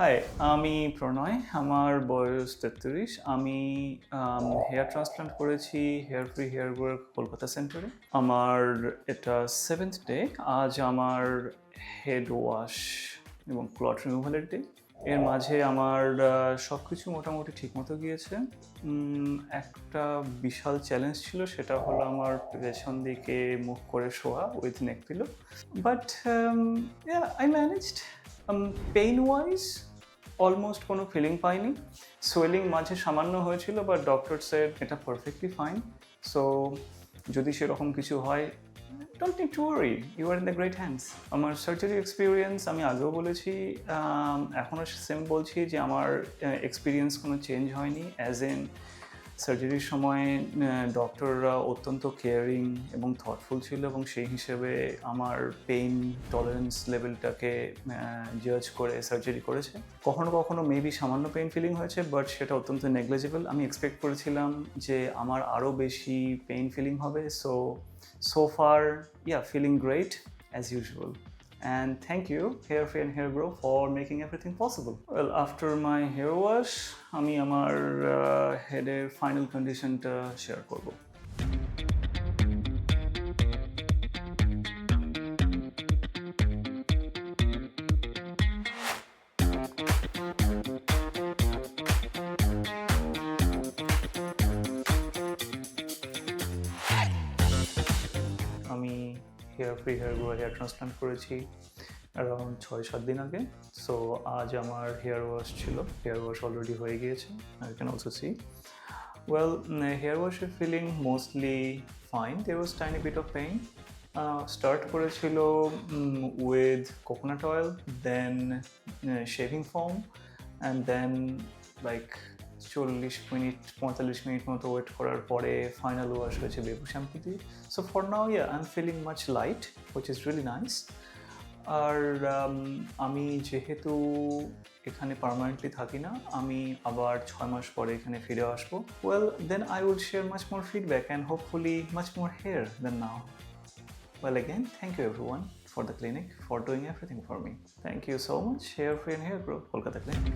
High আমি প্রণয়, আমার বয়স তেত্রিশ। আমি হেয়ার ট্রান্সপ্লান্ট করেছি hair free hair work Kolkata সেন্টারে আমার এটা সেভেন্থ ডে আজ আমার হেড ওয়াশ এবং ক্লট রিমুভালের ডে এর মাঝে আমার সব কিছু মোটামুটি ঠিকমতো গিয়েছে। একটা বিশাল চ্যালেঞ্জ ছিল, সেটা হলো আমার পেছন দিকে মুখ করে শোয়া with neck but I managed pain wise almost কোনো ফিলিং পাইনি। সোয়েলিং মাঝে সামান্য হয়েছিল বাট ডক্টর সেড এটা পারফেক্টলি ফাইন সো যদি সেরকম কিছু হয় don't need to worry you are in the great hands আমার সার্জারি এক্সপিরিয়েন্স আমি আগেও বলেছি এখনও সেম বলছি যে আমার এক্সপিরিয়েন্স কোনো চেঞ্জ হয়নি অ্যাজ এন সার্জারির সময় ডক্টররা অত্যন্ত কেয়ারিং এবং থটফুল ছিল এবং সেই হিসেবে আমার পেইন টলারেন্স লেভেলটাকে জাজ করে সার্জারি করেছে। কখনো কখনো মেবি সামান্য পেইন ফিলিং হয়েছে বাট সেটা অত্যন্ত নেগলেজেবল আমি এক্সপেক্ট করেছিলাম যে আমার আরও বেশি পেইন ফিলিং হবে। So so far, yeah, feeling great as usual and thank you hair free and hair grow for making everything possible well after my hair wash আমি আমার হেডের ফাইনাল কন্ডিশনটা শেয়ার করব Hair free hair grow hair transplant করেছি around ছয়, সাত দিন আগে। So আজ আমার হেয়ার ওয়াশ ছিল হেয়ার ওয়াশ অলরেডি হয়ে গিয়েছে I can also see well hair ওয়াশের feeling mostly fine there was tiny bit of pain start করেছিল with coconut oil then shaving foam and then like চল্লিশ minute পঁয়তাল্লিশ minute মতো wait করার পরে final wash হয়েছে বেবু শ্যাম্পু দিয়ে so for now yeah I am feeling much light which is really nice R um, আমি যেহেতু এখানে পার্মানেন্টলি থাকি না আমি আবার ছয় মাস পরে এখানে ফিরে আসব well then I will share much more feedback and hopefully much more hair then now Well, again, thank you everyone for the clinic for doing everything for me. Thank you so much, Hair Free and Hair Grow, Kolkata Clinic.